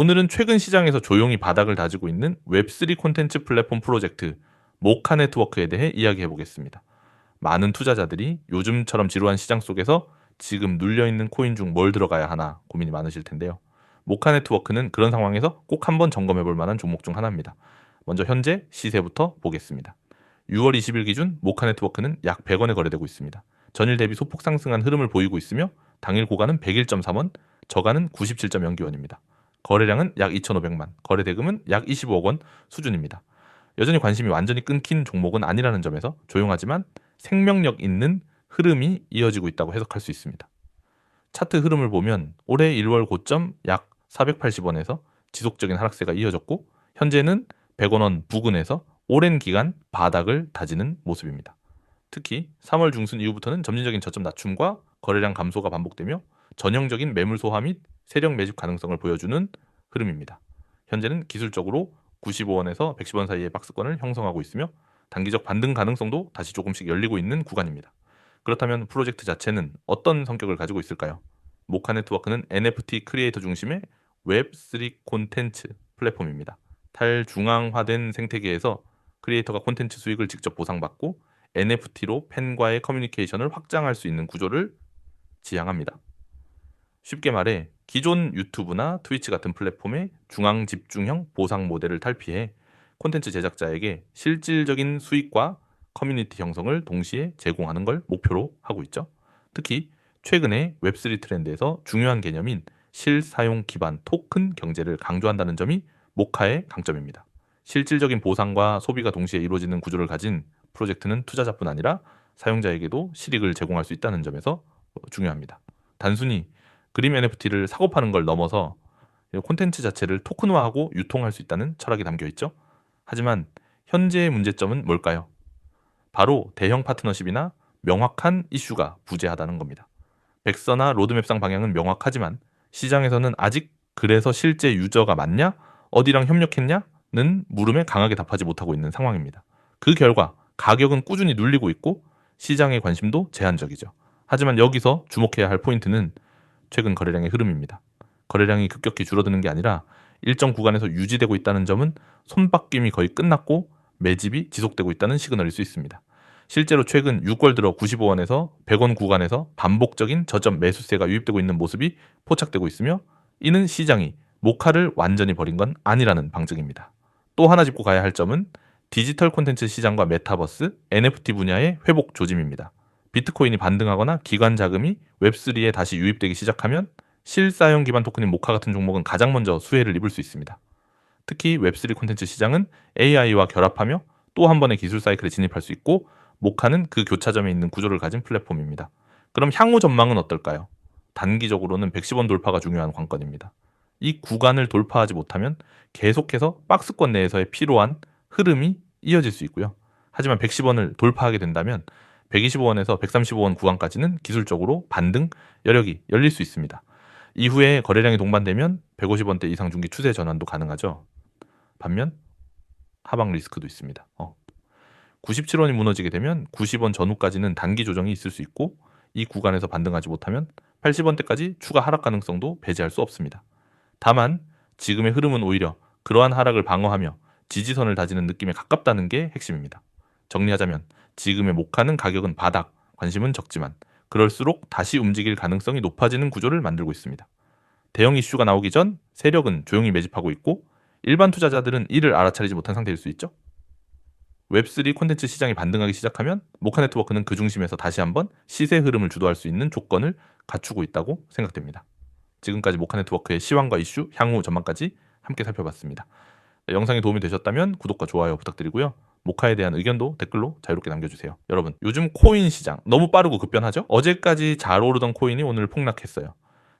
오늘은 최근 시장에서 조용히 바닥을 다지고 있는 웹3 콘텐츠 플랫폼 프로젝트 모카 네트워크에 대해 이야기해 보겠습니다. 많은 투자자들이 요즘처럼 지루한 시장 속에서 지금 눌려있는 코인 중 뭘 들어가야 하나 고민이 많으실 텐데요. 모카 네트워크는 그런 상황에서 꼭 한번 점검해 볼 만한 종목 중 하나입니다. 먼저 현재 시세부터 보겠습니다. 6월 20일 기준 모카 네트워크는 약 100원에 거래되고 있습니다. 전일 대비 소폭 상승한 흐름을 보이고 있으며 당일 고가는 101.3원, 저가는 97.0기원입니다. 거래량은 약 2,500만, 거래 대금은 약 25억 원 수준입니다. 여전히 관심이 완전히 끊긴 종목은 아니라는 점에서 조용하지만 생명력 있는 흐름이 이어지고 있다고 해석할 수 있습니다. 차트 흐름을 보면 올해 1월 고점 약 480원에서 지속적인 하락세가 이어졌고 현재는 100원 부근에서 오랜 기간 바닥을 다지는 모습입니다. 특히 3월 중순 이후부터는 점진적인 저점 낮춤과 거래량 감소가 반복되며 전형적인 매물 소화 및 세력 매집 가능성을 보여주는 흐름입니다. 현재는 기술적으로 95원에서 110원 사이의 박스권을 형성하고 있으며 단기적 반등 가능성도 다시 조금씩 열리고 있는 구간입니다. 그렇다면 프로젝트 자체는 어떤 성격을 가지고 있을까요? 모카 네트워크는 NFT 크리에이터 중심의 웹3 콘텐츠 플랫폼입니다. 탈중앙화된 생태계에서 크리에이터가 콘텐츠 수익을 직접 보상받고 NFT로 팬과의 커뮤니케이션을 확장할 수 있는 구조를 지향합니다. 쉽게 말해 기존 유튜브나 트위치 같은 플랫폼의 중앙 집중형 보상 모델을 탈피해 콘텐츠 제작자에게 실질적인 수익과 커뮤니티 형성을 동시에 제공하는 걸 목표로 하고 있죠. 특히 최근에 웹3 트렌드에서 중요한 개념인 실사용 기반 토큰 경제를 강조한다는 점이 모카의 강점입니다. 실질적인 보상과 소비가 동시에 이루어지는 구조를 가진 프로젝트는 투자자뿐 아니라 사용자에게도 실익을 제공할 수 있다는 점에서 중요합니다. 단순히 그림 NFT를 사고 파는 걸 넘어서 콘텐츠 자체를 토큰화하고 유통할 수 있다는 철학이 담겨 있죠. 하지만 현재의 문제점은 뭘까요? 바로 대형 파트너십이나 명확한 이슈가 부재하다는 겁니다. 백서나 로드맵상 방향은 명확하지만 시장에서는 아직 그래서 실제 유저가 맞냐? 어디랑 협력했냐?는 물음에 강하게 답하지 못하고 있는 상황입니다. 그 결과 가격은 꾸준히 눌리고 있고 시장의 관심도 제한적이죠. 하지만 여기서 주목해야 할 포인트는 최근 거래량의 흐름입니다. 거래량이 급격히 줄어드는 게 아니라 일정 구간에서 유지되고 있다는 점은 손바뀜이 거의 끝났고 매집이 지속되고 있다는 시그널일 수 있습니다. 실제로 최근 6월 들어 95원에서 100원 구간에서 반복적인 저점 매수세가 유입되고 있는 모습이 포착되고 있으며 이는 시장이 목화를 완전히 버린 건 아니라는 방증입니다. 또 하나 짚고 가야 할 점은 디지털 콘텐츠 시장과 메타버스, NFT 분야의 회복 조짐입니다. 비트코인이 반등하거나 기관 자금이 웹3에 다시 유입되기 시작하면 실사용 기반 토큰인 모카 같은 종목은 가장 먼저 수혜를 입을 수 있습니다. 특히 웹3 콘텐츠 시장은 AI와 결합하며 또 한 번의 기술 사이클에 진입할 수 있고 모카는 그 교차점에 있는 구조를 가진 플랫폼입니다. 그럼 향후 전망은 어떨까요? 단기적으로는 110원 돌파가 중요한 관건입니다. 이 구간을 돌파하지 못하면 계속해서 박스권 내에서의 필요한 흐름이 이어질 수 있고요. 하지만 110원을 돌파하게 된다면 125원에서 135원 구간까지는 기술적으로 반등 여력이 열릴 수 있습니다. 이후에 거래량이 동반되면 150원대 이상 중기 추세 전환도 가능하죠. 반면 하방 리스크도 있습니다. 어. 97원이 무너지게 되면 90원 전후까지는 단기 조정이 있을 수 있고 이 구간에서 반등하지 못하면 80원대까지 추가 하락 가능성도 배제할 수 없습니다. 다만 지금의 흐름은 오히려 그러한 하락을 방어하며 지지선을 다지는 느낌에 가깝다는 게 핵심입니다. 정리하자면 지금의 목하는 가격은 바닥, 관심은 적지만 그럴수록 다시 움직일 가능성이 높아지는 구조를 만들고 있습니다. 대형 이슈가 나오기 전 세력은 조용히 매집하고 있고 일반 투자자들은 이를 알아차리지 못한 상태일 수 있죠. 웹3 콘텐츠 시장이 반등하기 시작하면 모카 네트워크는 그 중심에서 다시 한번 시세 흐름을 주도할 수 있는 조건을 갖추고 있다고 생각됩니다. 지금까지 모카 네트워크의 시황과 이슈, 향후 전망까지 함께 살펴봤습니다. 영상이 도움이 되셨다면 구독과 좋아요 부탁드리고요. 모카에 대한 의견도 댓글로 자유롭게 남겨주세요. 여러분, 요즘 코인 시장 너무 빠르고 급변하죠? 어제까지 잘 오르던 코인이 오늘 폭락했어요.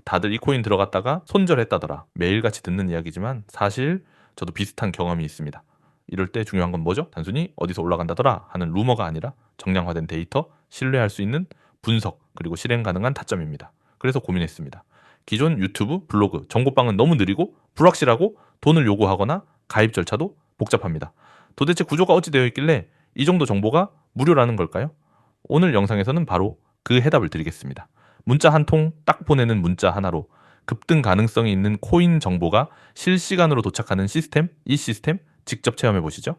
다들 이 코인 들어갔다가 손절했다더라. 매일같이 듣는 이야기지만 사실 저도 비슷한 경험이 있습니다. 이럴 때 중요한 건 뭐죠? 단순히 어디서 올라간다더라 하는 루머가 아니라 정량화된 데이터, 신뢰할 수 있는 분석, 그리고 실행 가능한 타점입니다. 그래서 고민했습니다. 기존 유튜브, 블로그, 정보방은 너무 느리고 불확실하고 돈을 요구하거나 가입 절차도 복잡합니다. 도대체 구조가 어찌 되어 있길래 이 정도 정보가 무료라는 걸까요? 오늘 영상에서는 바로 그 해답을 드리겠습니다. 문자 한 통 딱 보내는 문자 하나로 급등 가능성이 있는 코인 정보가 실시간으로 도착하는 시스템, 이 시스템 직접 체험해 보시죠.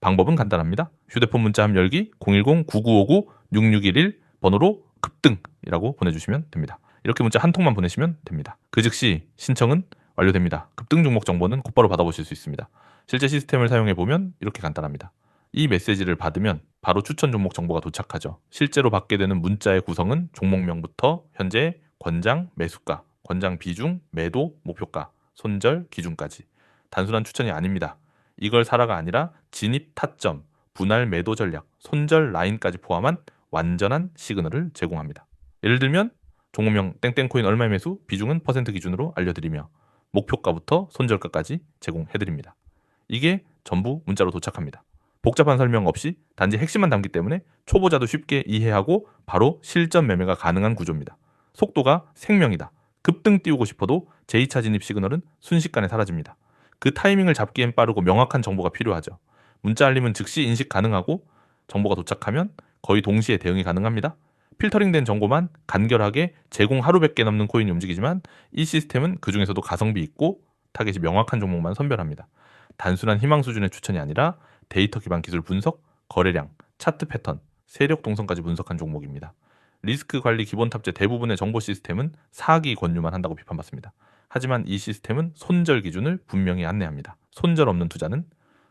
방법은 간단합니다. 휴대폰 문자 함 열기 010-9959-6611 번호로 급등이라고 보내주시면 됩니다. 이렇게 문자 한 통만 보내시면 됩니다. 그 즉시 신청은 완료됩니다. 급등 종목 정보는 곧바로 받아보실 수 있습니다. 실제 시스템을 사용해 보면 이렇게 간단합니다. 이 메시지를 받으면 바로 추천 종목 정보가 도착하죠. 실제로 받게 되는 문자의 구성은 종목명부터 현재 권장, 매수가, 권장 비중, 매도, 목표가, 손절, 기준까지 단순한 추천이 아닙니다. 이걸 사라가 아니라 진입 타점, 분할 매도 전략, 손절 라인까지 포함한 완전한 시그널을 제공합니다. 예를 들면 종목명 땡땡코인 얼마 매수 비중은 퍼센트 기준으로 알려드리며 목표가부터 손절가까지 제공해드립니다. 이게 전부 문자로 도착합니다. 복잡한 설명 없이 단지 핵심만 담기 때문에 초보자도 쉽게 이해하고 바로 실전 매매가 가능한 구조입니다. 속도가 생명이다. 급등 띄우고 싶어도 제2차 진입 시그널은 순식간에 사라집니다. 그 타이밍을 잡기엔 빠르고 명확한 정보가 필요하죠. 문자 알림은 즉시 인식 가능하고 정보가 도착하면 거의 동시에 대응이 가능합니다. 필터링된 정보만 간결하게 제공 하루 100개 넘는 코인이 움직이지만 이 시스템은 그 중에서도 가성비 있고 타겟이 명확한 종목만 선별합니다. 단순한 희망 수준의 추천이 아니라 데이터 기반 기술 분석, 거래량, 차트 패턴, 세력 동선까지 분석한 종목입니다. 리스크 관리 기본 탑재 대부분의 정보 시스템은 사기 권유만 한다고 비판받습니다. 하지만 이 시스템은 손절 기준을 분명히 안내합니다. 손절 없는 투자는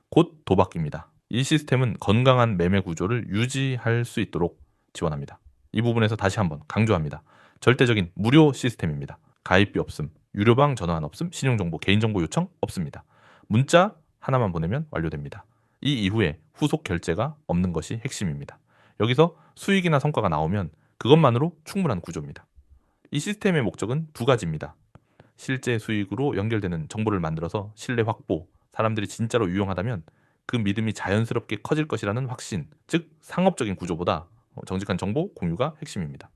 곧 도박입니다. 이 시스템은 건강한 매매 구조를 유지할 수 있도록 지원합니다. 이 부분에서 다시 한번 강조합니다. 절대적인 무료 시스템입니다. 가입비 없음, 유료방 전화한 없음, 신용정보, 개인정보 요청 없습니다. 문자 하나만 보내면 완료됩니다. 이 이후에 후속 결제가 없는 것이 핵심입니다. 여기서 수익이나 성과가 나오면 그것만으로 충분한 구조입니다. 이 시스템의 목적은 두 가지입니다. 실제 수익으로 연결되는 정보를 만들어서 신뢰 확보, 사람들이 진짜로 유용하다면 그 믿음이 자연스럽게 커질 것이라는 확신, 즉 상업적인 구조보다 정직한 정보 공유가 핵심입니다.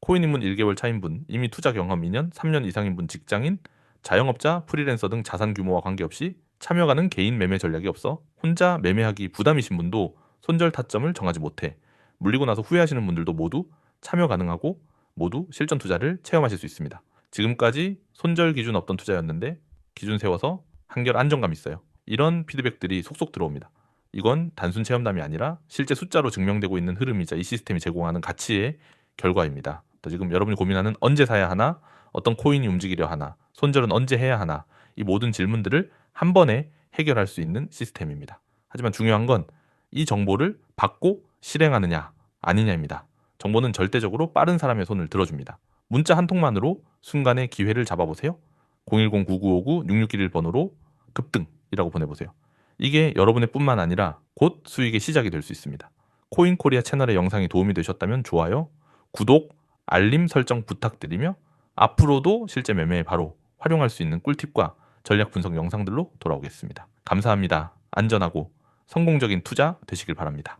코인 입문 1개월 차인 분, 이미 투자 경험 2년, 3년 이상인 분, 직장인, 자영업자, 프리랜서 등 자산 규모와 관계없이 참여 가능 개인 매매 전략이 없어 혼자 매매하기 부담이신 분도 손절 타점을 정하지 못해 물리고 나서 후회하시는 분들도 모두 참여 가능하고 모두 실전 투자를 체험하실 수 있습니다. 지금까지 손절 기준 없던 투자였는데 기준 세워서 한결 안정감 있어요. 이런 피드백들이 속속 들어옵니다. 이건 단순 체험담이 아니라 실제 숫자로 증명되고 있는 흐름이자 이 시스템이 제공하는 가치의 결과입니다. 또 지금 여러분이 고민하는 언제 사야 하나, 어떤 코인이 움직이려 하나, 손절은 언제 해야 하나, 이 모든 질문들을 한 번에 해결할 수 있는 시스템입니다. 하지만 중요한 건 이 정보를 받고 실행하느냐, 아니냐입니다. 정보는 절대적으로 빠른 사람의 손을 들어줍니다. 문자 한 통만으로 순간의 기회를 잡아보세요. 010-9959-6611 번호로 급등이라고 보내보세요. 이게 여러분의 뿐만 아니라 곧 수익의 시작이 될 수 있습니다. 코인 코리아 채널의 영상이 도움이 되셨다면 좋아요, 구독, 알림 설정 부탁드리며 앞으로도 실제 매매에 바로 활용할 수 있는 꿀팁과 전략 분석 영상들로 돌아오겠습니다. 감사합니다. 안전하고 성공적인 투자 되시길 바랍니다.